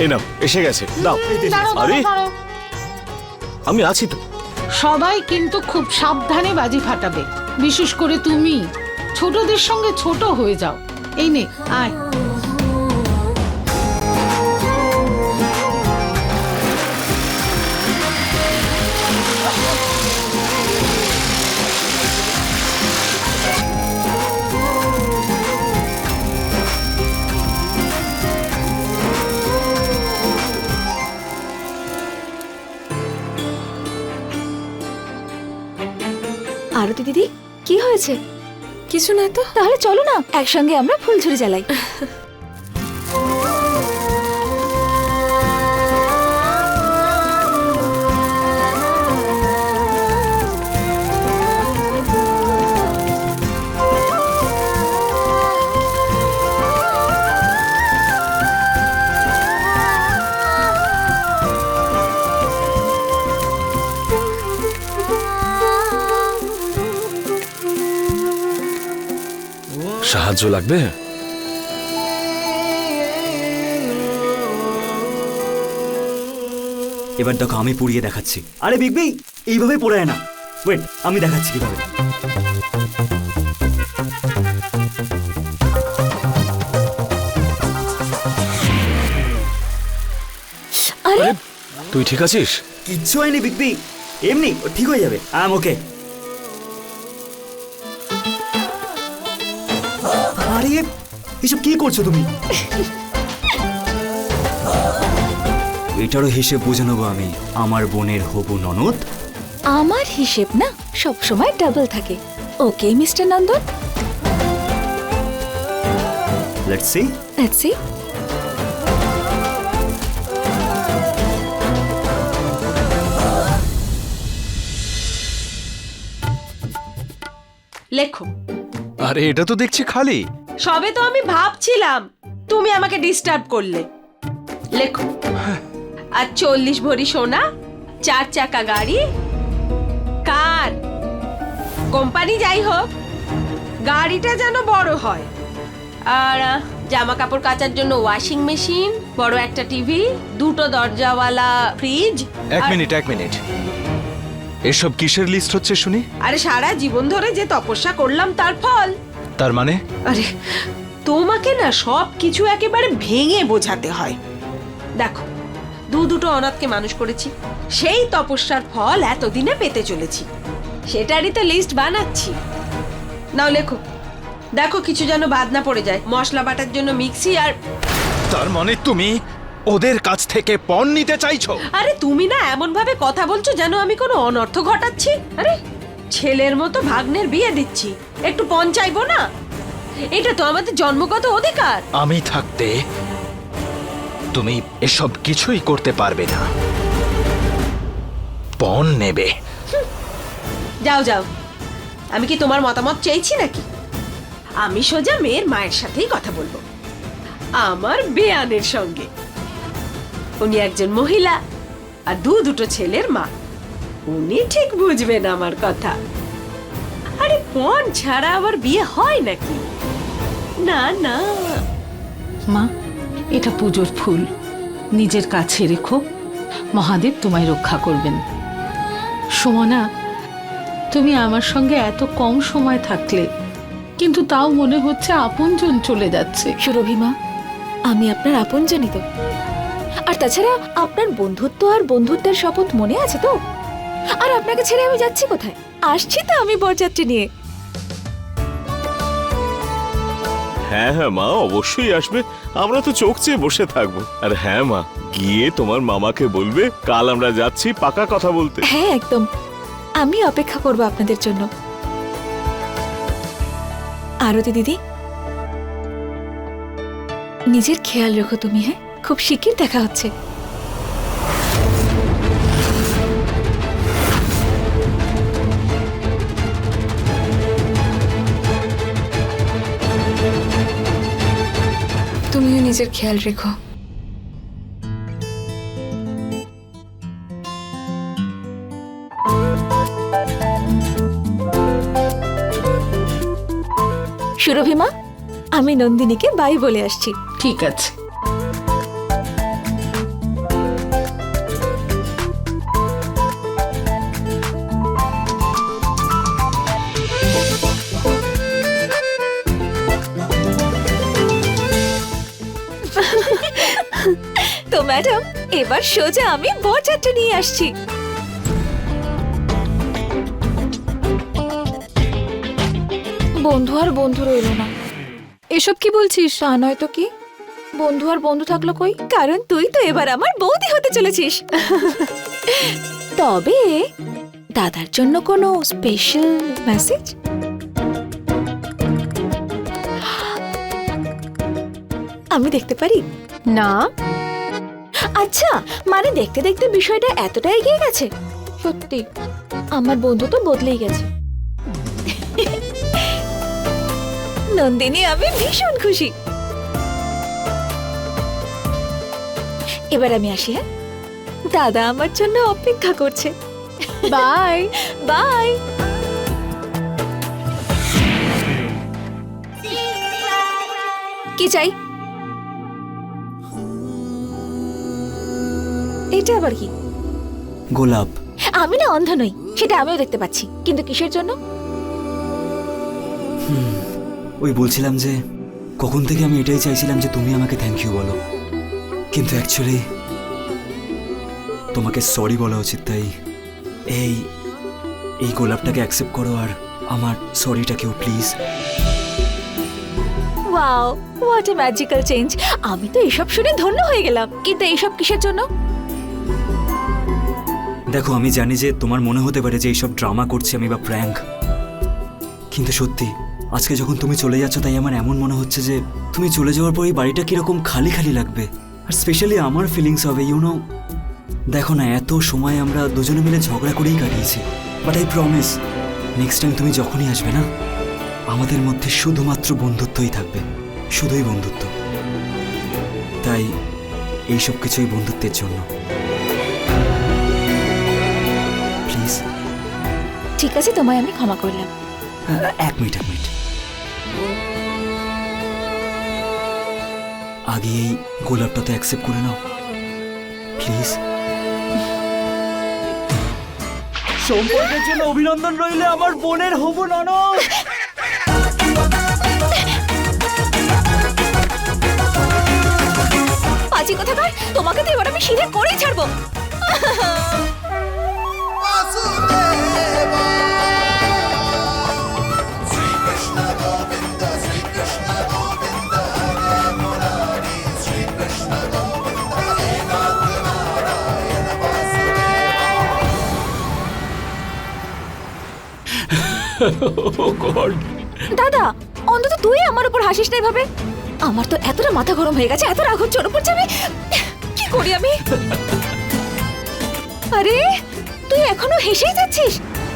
এই নাও এসে গেছে দাও। দাঁড়াও, আরে দাঁড়াও, দাঁড়াও। আমি আছি তো। সবাই কিন্তু খুব সাবধানে বাজি ফাটাবে। বিশেষ করে তুমি। ছোটদের সঙ্গে ছোট হয়ে যাও। এই নে আয়। আরতি দিদি কি হয়েছে? কিছু না তো। তাহলে চলো না একসঙ্গে আমরা ফুল ফুলঝুরি জ্বালাই। সাহায্য লাগবে? এবার দেখো আমি পুড়িয়ে দেখাচ্ছি। আরে বিগবি এইভাবে পোড়ায় না। ওয়েট আমি দেখাচ্ছি কীভাবে। আরে! তুই ঠিক আছিস? কিচ্ছু হয়নি বিগবি এমনি ঠিক হয়ে যাবে। আম ওকে আরে এসব কি করছ তুমি? এটারও হিসেব বুঝে নেব আমি। আমার বোনের হবু ননদ। আমার হিসেব না সব সময় ডাবল থাকে। Okay mister Nandan? Let's see let's see লেখো। আরে এটা তো দেখছি খালি। সবে তো আমি ভাবছিলাম তুমি আমাকে ডিস্টার্ব করলে। লেখো। আর চল্লিশ ভরি সোনা চার চাকা গাড়ি কার? কোম্পানি যাই হোক গাড়িটা যেন বড় হয়। আর জামা কাপড় কাচার জন্য ওয়াশিং মেশিন বড় একটা টিভি দুটো দরজাওয়ালা ফ্রিজ এক মিনিট এক মিনিট। এসব কিসের লিস্ট হচ্ছে শুনি? আরে সারা জীবন ধরে যে তপস্যা করলাম তার ফল। তার মানে? আরে তোমাকে না সব কিছু একেবারে ভেঙে বোঝাতে হয়। দেখো দু দুটো অনাথকে মানুষ করেছি সেই তপস্যার ফল এতদিনে পেতে চলেছি। সেটারই তো লিস্ট বানাচ্ছি। নাও লেখো দেখো কিছু যেন বাদ না পড়ে যায় মশলা বাটার জন্য মিক্সি আর তার মানে তুমি ওদের কাছ থেকে পণ নিতে চাইছো? আরে তুমি না এমন ভাবে কথা বলছো যেন আমি কোনো অনর্থ ঘটাচ্ছি? আরে ছেলের মতো ভাগ্নের বিয়ে দিচ্ছি। একটু পণ চাইব না? এটা তো আমাদের জন্মগত অধিকার। আমি থাকতে তুমি এসব কিছুই করতে পারবে না। পণ নেবে। যাও যাও। আমি কি তোমার মতামত চেয়েছি নাকি? আমি সোজা মেয়ের মায়ের সাথেই কথা বলব। আমার বেয়ানের সঙ্গে। উনি একজন মহিলা আর দু দুটো ছেলের মা। উনি ঠিক বুঝবেন আমার কথা। আরে পণ ছাড়া আবার বিয়ে হয় নাকি? না না। মা এটা পুজোর ফুল। নিজের কাছে রেখো। মহাদেব তোমায় রক্ষা করবেন। সুমনা তুমি আমার সঙ্গে এত কম সময় থাকলে কিন্তু তাও মনে হচ্ছে আপনজন চলে যাচ্ছে। সুরভি মা আমি আপনার আপনজনই তো। আর তাছাড়া আপনার বন্ধুত্ব আর বন্ধুত্বের শপথ মনে আছে তো? আর আপনাকে ছেড়ে আমি যাচ্ছি কোথায়? আসছি তো আমি বরযাত্রী নিয়ে। হ্যাঁ হ্যাঁ মা অবশ্যই আসবে। আমরা তো চোখ চেয়ে বসে থাকব। আর হ্যাঁ মা গিয়ে তোমার মামাকে বলবে কাল আমরা যাচ্ছি পাকা কথা বলতে। হ্যাঁ একদম। আমি অপেক্ষা করব আপনাদের জন্য। আরতি দিদি নিজের খেয়াল রেখো তুমি হ্যাঁ? খুব শিগগির দেখা হচ্ছে। নিজের খেয়াল রেখো। সুরভিমা আমি নন্দিনীকে বাই বলে আসছি। ঠিক আছে। ম্যাডাম এবার সোজা আমি বরযাত্রী নিয়ে আসছি। বন্ধু আর বন্ধু রইল না। এসব কি বলছিস তা নয় তো কি? বন্ধু আর বন্ধু থাকল কই? কারণ তুই তো এবার আমার বৌদি হতে চলেছিস। তবে দাদার জন্য কোনো স্পেশাল মেসেজ আমি দেখতে পারি? না। আচ্ছা মানে দেখতে দেখতে বিষয়টা এতটা এগিয়ে গেছে? সত্যি আমার বন্ধু তো বদলেই গেছে। নন্দিনী আমি ভীষণ খুশি। এবার আমি আসি হ্যাঁ? দাদা আমার জন্য অপেক্ষা করছে। বাই। বাই। কি চাই? এটা আবার কি? গোলাপ। আমি না অন্ধ নই সেটা আমিও দেখতে পাচ্ছি। কিন্তু কিসের জন্য? ওই বলছিলাম যে কখন থেকে আমি এটাই চাইছিলাম যে তুমি আমাকে থ্যাংক ইউ বলো। কিন্তু অ্যাকচুয়ালি তোমাকে সরি বলা উচিত তাই এই এই গোলাপটাকে অ্যাকসেপ্ট করো আর আমার সরিটাকেও please wow what a magical change আমি তো এসব শুনে ধন্য হয়ে গেলাম। কিন্তু এইসব কিসের জন্য? দেখো, আমি জানি যে তোমার মনে হতে পারে যে এইসব ড্রামা করছি আমি বা প্র্যাঙ্ক। কিন্তু সত্যি, আজকে যখন তুমি চলে যাচ্ছ, তাই আমার এমন মনে হচ্ছে যে তুমি চলে যাওয়ার পর এই বাড়িটা কীরকম খালি খালি লাগবে। আর স্পেশালি আমার ফিলিংস হবে ইউনো দেখো না, এত সময় আমরা দুজনে মিলে ঝগড়া করেই কাটিয়েছি। But I promise next time তুমি যখনই আসবে না, আমাদের মধ্যে শুধুমাত্র বন্ধুত্বই থাকবে। শুধুই বন্ধুত্ব। তাই, এইসব কিছুই বন্ধুত্বের জন্য। ঠিক আছে তোমায় আমি ক্ষমা করলাম। এক মিনিট এক মিনিট। আগে এই গোলাপটা তো অ্যাকসেপ্ট করে নাও। প্লিজ সম্পর্কের জন্য অভিনন্দন রইলে আমার বোনের হবু ননদ পাজি কোথাকার? তোমাকে তো এবার আমি সিধে করেই ছাড়বো। দাদা, অন্তত তুই আমার উপর হাসিস না এভাবে। আমার তো এতটা মাথা গরম হয়ে গেছে, এত রাগ হচ্ছে ওর উপর যাবে কি করি আমি? আরে, তুই এখনও হেসেই যাচ্ছিস?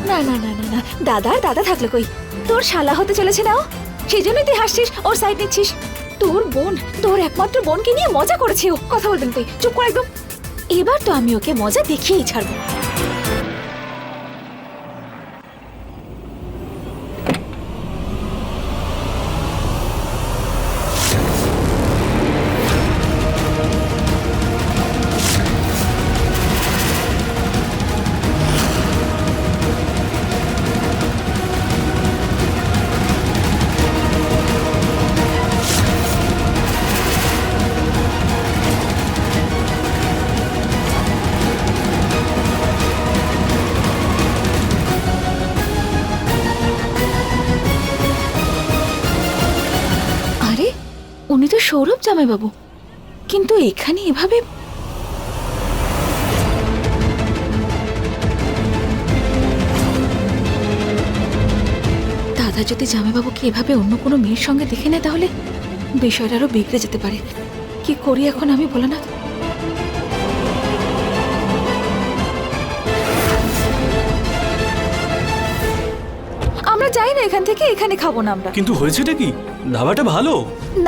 না না না না না, দাদা দাদা থাকল কই? তোর শালা হতে চলেছে না ও? সেই জন্যই তুই হাসছিস, ওর সাইড নিচ্ছিস। তোর বোন, তোর একমাত্র বোনকে নিয়ে মজা করেছে ও। কথা বলবেন তুই চুপ কর একদম। এবার তো আমি ওকে মজা দেখিয়েই ছাড়বো। সৌরভ জামাইবাবু। কিন্তু এখানে এভাবে দাদা যদি জামাইবাবুকে এভাবে অন্য কোনো মেয়ের সঙ্গে দেখে নেয় তাহলে বিষয়টা আরও বিগড়ে যেতে পারে। কি করি এখন আমি বলে না যাই না এখান থেকে এখানে খাব না আমরা। কিন্তু হয়েছেটা কি? ধাবাটা ভালো?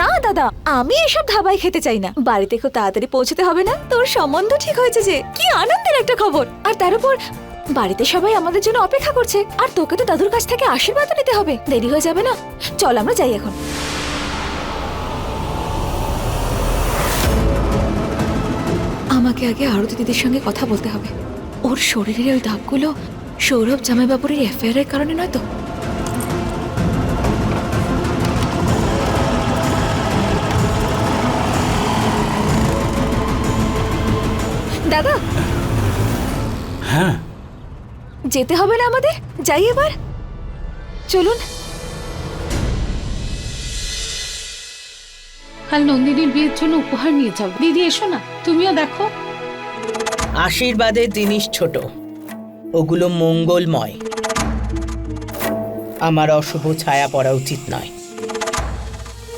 না দাদা আমি এসব ধাবায় খেতে চাই না। বাড়িতে খুব তাড়াতাড়ি পৌঁছতে হবে না? তোর সম্বন্ধ ঠিক হয়েছে যে কি আনন্দের একটা খবর। আর তার উপর বাড়িতে সবাই আমাদের জন্য অপেক্ষা করছে। আর তোকে তো দাদুর কাছ থেকে আশীর্বাদও নিতে হবে। দেরি হয়ে যাবে না? চল আমরা যাই এখন। আমাকে আগে আরতি দিদির সঙ্গে কথা বলতে হবে। ওর শরীরের ওই দাগগুলো সৌরভ জামাইবাবুর এই অ্যাফেয়ারের কারণে নয় তো? দাদা। হ্যাঁ। যেতে হবে না আমাদের? যাই এবার। চলুন। কাল নন্দিনীর বিয়ের জন্য উপহার নিয়ে যাও। দিদি এসো না। তুমিও দেখো। আশীর্বাদের জিনিস ছোট। ওগুলো মঙ্গলময়। আমার অশুভ ছায়া পড়া উচিত নয়।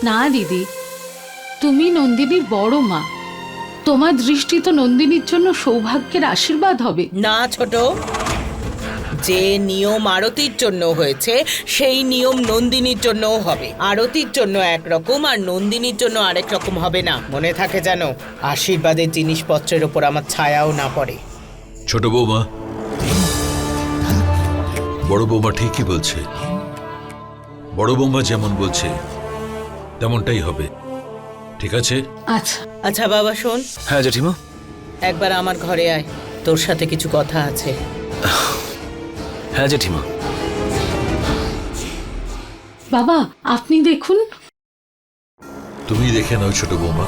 না দিদি। তুমি নন্দিনীর বড় মা। তোমার দৃষ্টি তো নন্দিনীর জন্য সৌভাগ্যের আশীর্বাদ হবে। না ছোট। যে নিয়ম আরতির জন্য হয়েছে সেই নিয়ম নন্দিনীর জন্যও হবে। আরতির জন্য একরকম আর নন্দিনীর জন্য আরেক রকম হবে না। মনে থাকে যেন আশীর্বাদের জিনিসপত্রের ওপর আমার ছায়াও না পড়ে। ছোট বৌমা। বড় বৌমা ঠিকই বলছে। বড় বৌমা যেমন বলছে তেমনটাই হবে। ঠিক আছে? আচ্ছা। আচ্ছা বাবা শোন। হ্যাঁ জেঠিমা? একবার আমার ঘরে আয়। তোর সাথে কিছু কথা আছে। হ্যাঁ জেঠিমা। বাবা আপনি দেখুন। তুমি দেখে নাও ছোট বৌমা।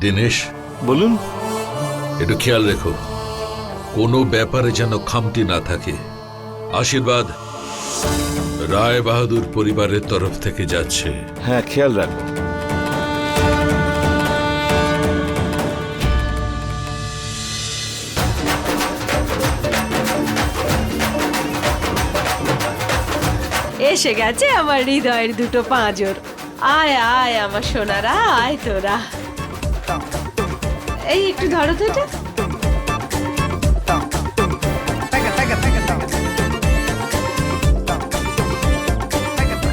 দিনেশ বলুন। একটু খেয়াল রেখো। কোনো ব্যাপারে যেন খামতি না থাকে। আশীর্বাদ। রায় বাহাদুর পরিবারের তরফ থেকে যাচ্ছে। হ্যাঁ খেয়াল রাখব। এসে গেছে আমার হৃদয়ের দুটো পাঁজর। আয় আয় আমার সোনারা, আয় তোরা। এই একটু ধরো তো এটা।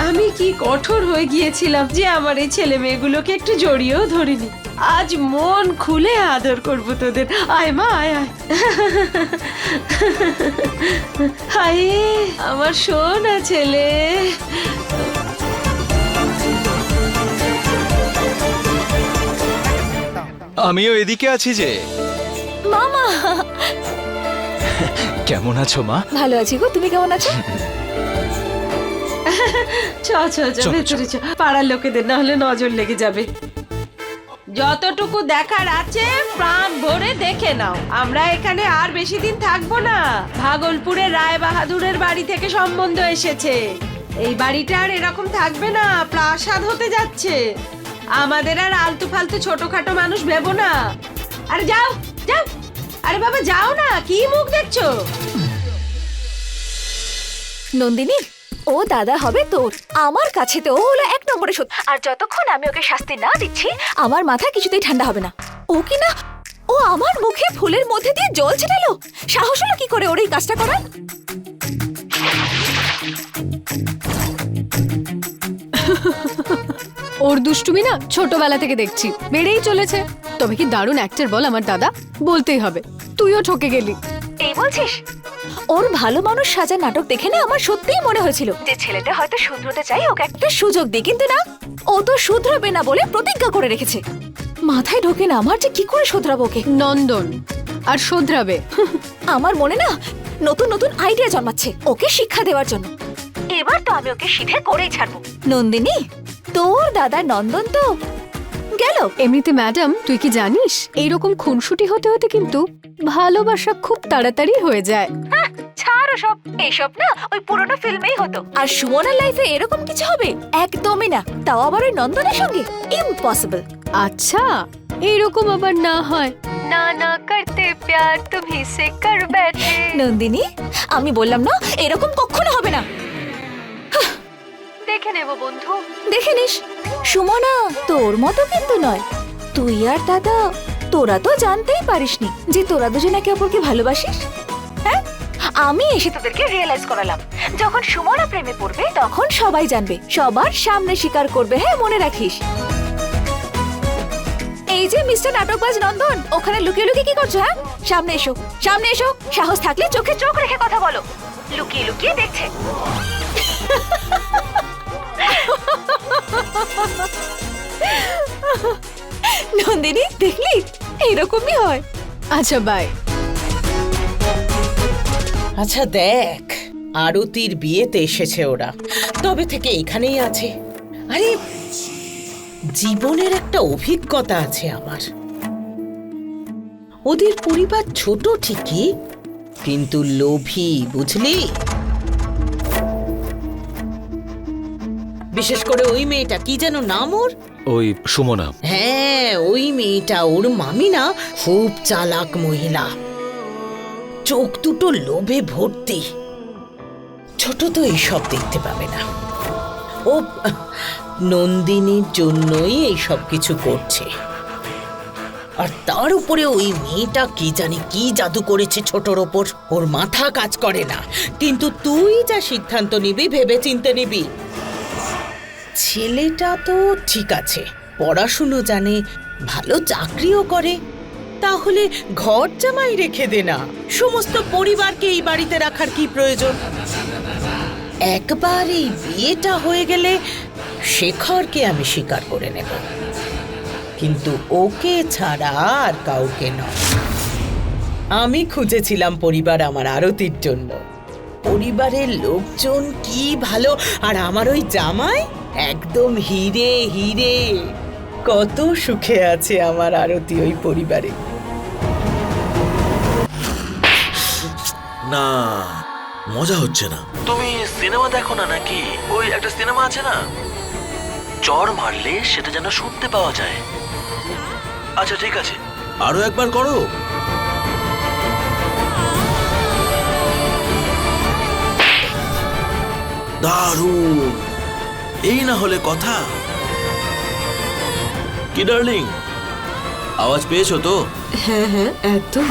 আমি কি কঠোর হয়ে গিয়েছিলাম যে আমার এই ছেলে মেয়েগুলোকে একটু জড়িয়েও ধরিনি। আজ মন খুলে আদর করব তোদের। আয় মা আয় আয়। হায় আমার সোনা ছেলে। আমিও এদিকে আছি যে। মামা। কেমন আছো মা? ভালো আছি গো তুমি কেমন আছো? চ চ চ ভেতরে চ। পাড়ার লোকেদের না হলে নজর লেগে যাবে। যতটুকু দেখার আছে, প্রাণ ভরে দেখে নাও। আমরা এখানে আর বেশি দিন থাকব না। ভাগলপুরে রায় বাহাদুরের বাড়ি থেকে সম্বন্ধ এসেছে। এই বাড়িটা আর এরকম থাকবে না, প্রাসাদ হতে যাচ্ছে। আমাদের আর আলতু ফালতু ছোটখাটো মানুষ ভেবো না। আরে যাও যাও। আরে বাবা, যাও না, কি মুখ দেখছ? নন্দিনী ও দাদা হবে তোর আমার কাছে তো ও হলো এক নম্বরে সত্যি আর যতক্ষণ আমি ওকে শাস্তি না দিচ্ছি আমার মাথা কিছুতেই ঠান্ডা হবে না। ও কি না? ও আমার মুখে ফুলের মধ্যে দিয়ে জল ছিটালো? সাহস হলো কি করে ওর এই কাজটা করার? ওর দুষ্টুমি না ছোটবেলা থেকে দেখছি। বেড়েই চলেছে। তবে কি দারুণ অ্যাক্টর বল আমার দাদা। বলতেই হবে। তুইও ঠকে গেলি। এই বলছিস? ওর ভালো মানুষ সাজা নাটক দেখে না আমার সত্যিই মনে হয়েছিল। যে ছেলেটা হয়তো শুধরোতে চাই ওকে একটা সুযোগ দিই কিন্তু না ও তো শুধরাবে না বলে প্রতিজ্ঞা করে রেখেছে। মাথায় ঢোকে না আমার যে কি করে শুধরাবো ওকে? নন্দন আর শোধরাবে। আমার মনে না নতুন নতুন আইডিয়া জন্মাচ্ছে ওকে শিক্ষা দেওয়ার জন্য। এবার তো আমি ওকে সিধে করেই ছাড়বো। নন্দিনী তোর দাদা নন্দন তো গেল। এমনিতে ম্যাডাম তুই কি জানিস? এইরকম খুনসুটি হতে হতে কিন্তু ভালোবাসা খুব তাড়াতাড়ি হয়ে যায়। সব এইসব না ওই পুরোনো ফিল্মেই হতো। আর সুমনার লাইফে এরকম কিছু হবে? একদমই না। তাও আবার ওই নন্দনের সঙ্গে? ইম্পসিবল আচ্ছা এইরকম আবার না হয়। না না করতে প্যার তুমি সে কর बैठे নন্দিনী আমি বললাম না এরকম কখনো হবে না। দেখে নেব বন্ধু। দেখে নিস। সুমনা তোর মতো কিন্তু নয়। তুই আর দাদা তোরা তো জানতেই পারিসনি যে তোরা দুজন একে অপরকে ভালোবাসিস। হ্যাঁ? আমি এসে তোদেরকে রিয়েলাইজ করালাম। যখন সুমনা প্রেমে পড়বে, তখন সবাই জানবে, সবার সামনে স্বীকার করবে। হ্যাঁ মনে রাখিস। এই যে মিস্টার নাটকবাজ নন্দন, ওখানে লুকিয়ে লুকিয়ে কি করছ হ্যাঁ? সামনে এসো সামনে এসো। সাহস থাকলে চোখে চোখ রেখে কথা বলো। লুকিয়ে লুকিয়ে দেখছে। নন্দিনী, দেখলি? এইরকমই হয়। আচ্ছা বাই আচ্ছা দেখ আরতির বিয়েতে এসেছে ওরা। তবে থেকে এখানেই আছে। আরে জীবনের একটা অভিজ্ঞতা আছে আমার। ওদের পরিবার ছোট ঠিকই কিন্তু লোভী বুঝলি? বিশেষ করে ওই মেয়েটা কি যেন নাম ওর? ওই সুমনা। হ্যাঁ ওই মেয়েটা ওর মামিনা খুব চালাক মহিলা। চোখ দুটো লোভে ভর্তি। ছোট তো এইসব দেখতে পাবে না। ও, নন্দিনীর জন্যই এইসব কিছু করছে। আর তার উপরে ওই মেয়েটা কি জানি কি জাদু করেছে ছোটর ওপর। ওর মাথা কাজ করে না। কিন্তু তুই যা সিদ্ধান্ত নিবি ভেবে চিনতে নিবি। ছেলেটা তো ঠিক আছে। পড়াশুনো জানে, ভালো চাকরিও করে তাহলে ঘর জামাই রেখে দে না। সমস্ত পরিবারকে এই বাড়িতে রাখার কি প্রয়োজন? একবার এই বিয়েটা হয়ে গেলে শেখরকে আমি স্বীকার করে নেব। কিন্তু ওকে ছাড়া আর কাউকে নয়। আমি খুঁজেছিলাম পরিবার আমার আরতির জন্য। পরিবারের লোকজন কি ভালো, আর আমার ওই জামাই একদম হিরে হিরে। কত সুখে আছে আমার আরতি ওই পরিবারে। না মজা হচ্ছে না। তুমি সিনেমা দেখো না নাকি? ওই একটা সিনেমা আছে না? চর মারলে সেটা যেন শুনতে পাওয়া যায়। আচ্ছা ঠিক আছে। আরও একবার করো। দারুণ। এই না হলে কথা। কি ডার্লিং? আওয়াজ পেয়েছ তো? হ্যাঁ হ্যাঁ একদম।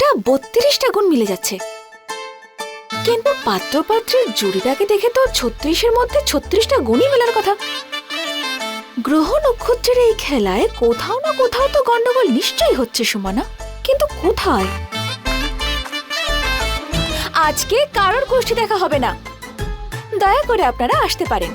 গোটা বত্রিশটা গুণ মিলে যাচ্ছে। কিন্তু পাত্রপাত্রের জুড়িটাকে দেখে তো ছত্রিশের মধ্যে ছত্রিশটা গুণই মেলার কথা। গ্রহ নক্ষত্রের এই খেলায় কোথাও না কোথাও তো গন্ডগোল নিশ্চয়ই হচ্ছে, সুমনা। কিন্তু কোথায়? আজকে কারোর গোষ্ঠী দেখা হবে না। দয়া করে আপনারা আসতে পারেন।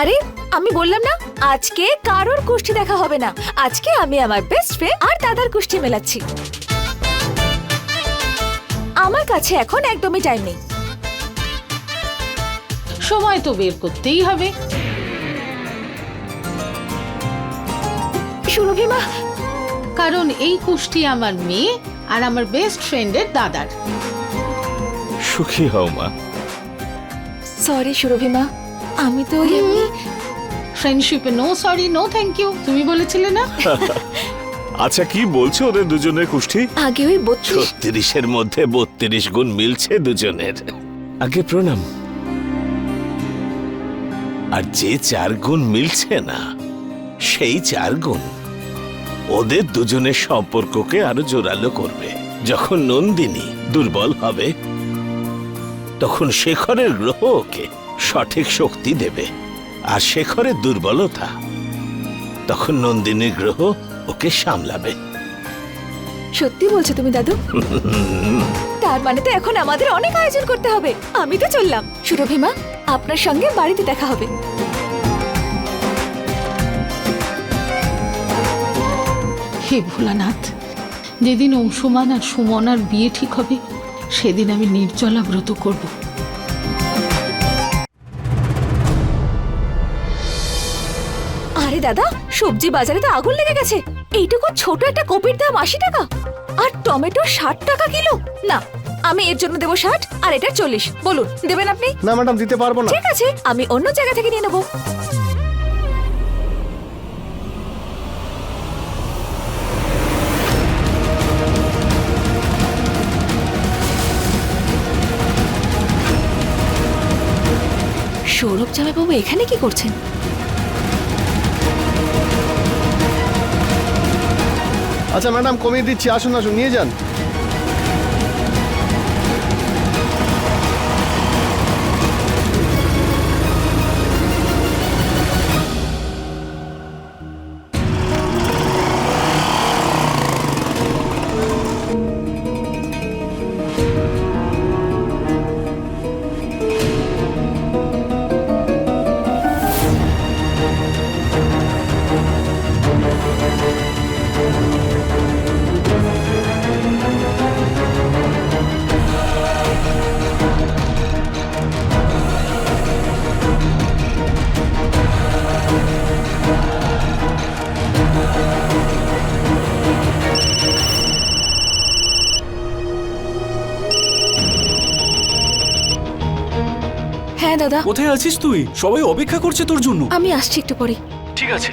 আরে আমি বললাম না আজকে কারোর গোষ্ঠী দেখা হবে না। আজকে আমি আমার বেস্ট ফ্রেন্ড আর দাদার গোষ্ঠী মেলাচ্ছি। আমার কাছে এখন একদমই টাইম নেই। সময় তো বের করতেই হবে। সুরভিমা কারণ এই কুষ্টি আমার মেয়ে আর আমার বেস্ট ফ্রেন্ডের দাদার। সুখী হও মা। সরি সুরভিমা আমি তো এমনি ফ্রেন্ডশিপে no sorry no thank you তুমি বলেছিলে না? আচ্ছা কি বলছো ওদের দুজনের কুষ্ঠি? আগে ওই বত্রিশ ছত্রিশের মধ্যে বত্রিশ গুণ মিলছে দুজনের। আগে প্রণাম। আর যে চার গুণ মিলছে না সেই চার গুণ ওদের দুজনের সম্পর্ককে আরও জোরালো করবে। যখন নন্দিনী দুর্বল হবে তখন শেখরের গ্রহ ওকে সঠিক শক্তি দেবে। আর শেখরের দুর্বলতা। তখন নন্দিনীর গ্রহ ওকে সামলাবে। সত্যি বলছো তুমি দাদু? তার মানে তো এখন আমাদের অনেক আয়োজন করতে হবে। আমি তো চললাম। সুরভিমা আপনার সঙ্গে বাড়িতে দেখা হবে। হে ভোলানাথ যেদিন অংশুমান আর সুমনার বিয়ে ঠিক হবে সেদিন আমি নির্জলা ব্রত করব। আরে দাদা সবজি বাজারে তো আগুন লেগে গেছে। এইটুকু ছোট একটা কপির দাম আশি টাকা। আর টমেটো ষাট টাকা কিলো। না আমি এর জন্য দেবো ষাট আর এটা চল্লিশ। বলুন দেবেন আপনি? না ম্যাডাম দিতে পারব না। ঠিক আছে আমি অন্য জায়গা থেকে নিয়ে নেব। সৌরভ জামাইবাবু এখানে কি করছেন? আচ্ছা ম্যাডাম কমিয়ে দিচ্ছি। আসুন আসুন নিয়ে যান। দাদা। কোথায় আছিস তুই? সবাই অপেক্ষা করছে তোর জন্য। আমি আসছি একটু পরে ঠিক আছে।